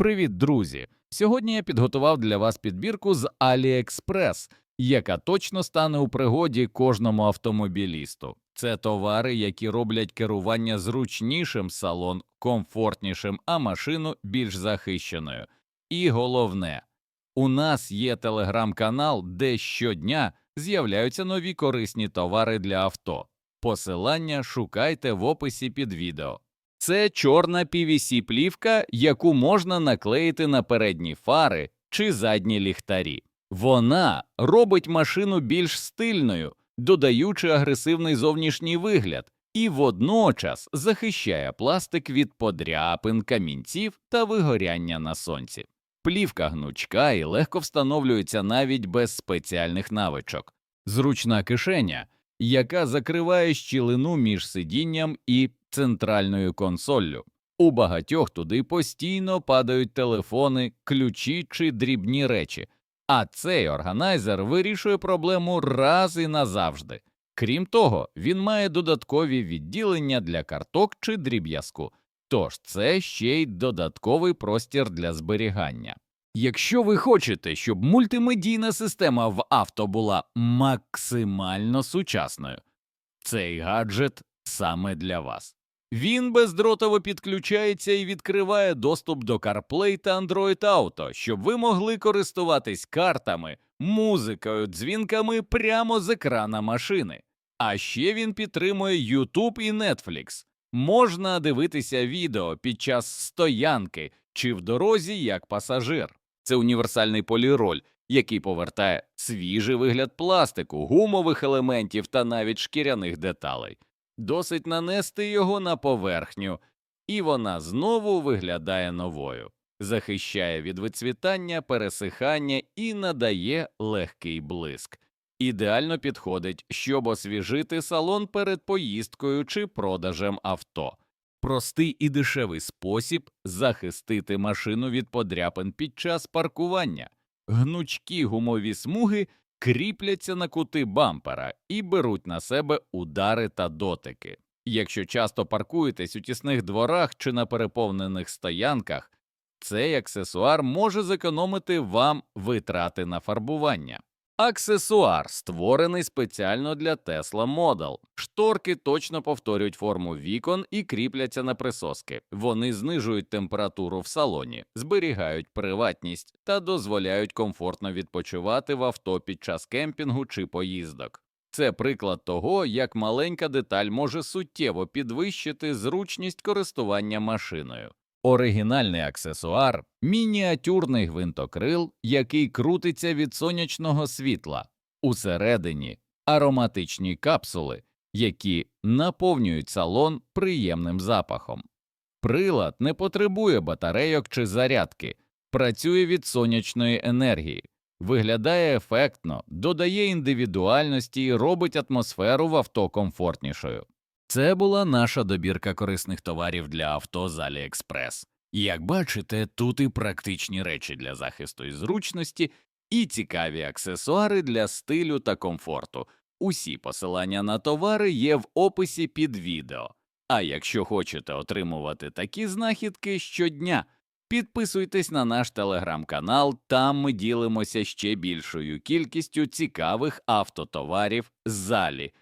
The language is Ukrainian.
Привіт, друзі! Сьогодні я підготував для вас підбірку з AliExpress, яка точно стане у пригоді кожному автомобілісту. Це товари, які роблять керування зручнішим, салон комфортнішим, а машину більш захищеною. І головне, у нас є телеграм-канал, де щодня з'являються нові корисні товари для авто. Посилання шукайте в описі під відео. Це чорна PVC плівка, яку можна наклеїти на передні фари чи задні ліхтарі. Вона робить машину більш стильною, додаючи агресивний зовнішній вигляд, і водночас захищає пластик від подряпин, камінців та вигоряння на сонці. Плівка гнучка і легко встановлюється навіть без спеціальних навичок. Зручна кишеня, яка закриває щілину між сидінням і центральною консоллю. У багатьох туди постійно падають телефони, ключі чи дрібні речі, а цей органайзер вирішує проблему раз і назавжди. Крім того, він має додаткові відділення для карток чи дріб'язку, тож це ще й додатковий простір для зберігання. Якщо ви хочете, щоб мультимедійна система в авто була максимально сучасною, цей гаджет саме для вас. Він бездротово підключається і відкриває доступ до CarPlay та Android Auto, щоб ви могли користуватись картами, музикою, дзвінками прямо з екрана машини. А ще він підтримує YouTube і Netflix. Можна дивитися відео під час стоянки чи в дорозі як пасажир. Це універсальний поліроль, який повертає свіжий вигляд пластику, гумових елементів та навіть шкіряних деталей. Досить нанести його на поверхню, і вона знову виглядає новою, захищає від вицвітання, пересихання і надає легкий блиск. Ідеально підходить, щоб освіжити салон перед поїздкою чи продажем авто. Простий і дешевий спосіб захистити машину від подряпин під час паркування. Гнучкі гумові смуги кріпляться на кути бампера і беруть на себе удари та дотики. Якщо часто паркуєтесь у тісних дворах чи на переповнених стоянках, цей аксесуар може зекономити вам витрати на фарбування. Аксесуар створений спеціально для Tesla Model. Шторки точно повторюють форму вікон і кріпляться на присоски. Вони знижують температуру в салоні, зберігають приватність та дозволяють комфортно відпочивати в авто під час кемпінгу чи поїздок. Це приклад того, як маленька деталь може суттєво підвищити зручність користування машиною. Оригінальний аксесуар мініатюрний гвинтокрил, який крутиться від сонячного світла, усередині ароматичні капсули, які наповнюють салон приємним запахом. Прилад не потребує батарейок чи зарядки, працює від сонячної енергії, виглядає ефектно, додає індивідуальності і робить атмосферу в авто комфортнішою. Це була наша добірка корисних товарів для авто з AliExpress. Як бачите, тут і практичні речі для захисту і зручності, і цікаві аксесуари для стилю та комфорту. Усі посилання на товари є в описі під відео. А якщо хочете отримувати такі знахідки щодня, підписуйтесь на наш телеграм-канал, там ми ділимося ще більшою кількістю цікавих автотоварів з залі.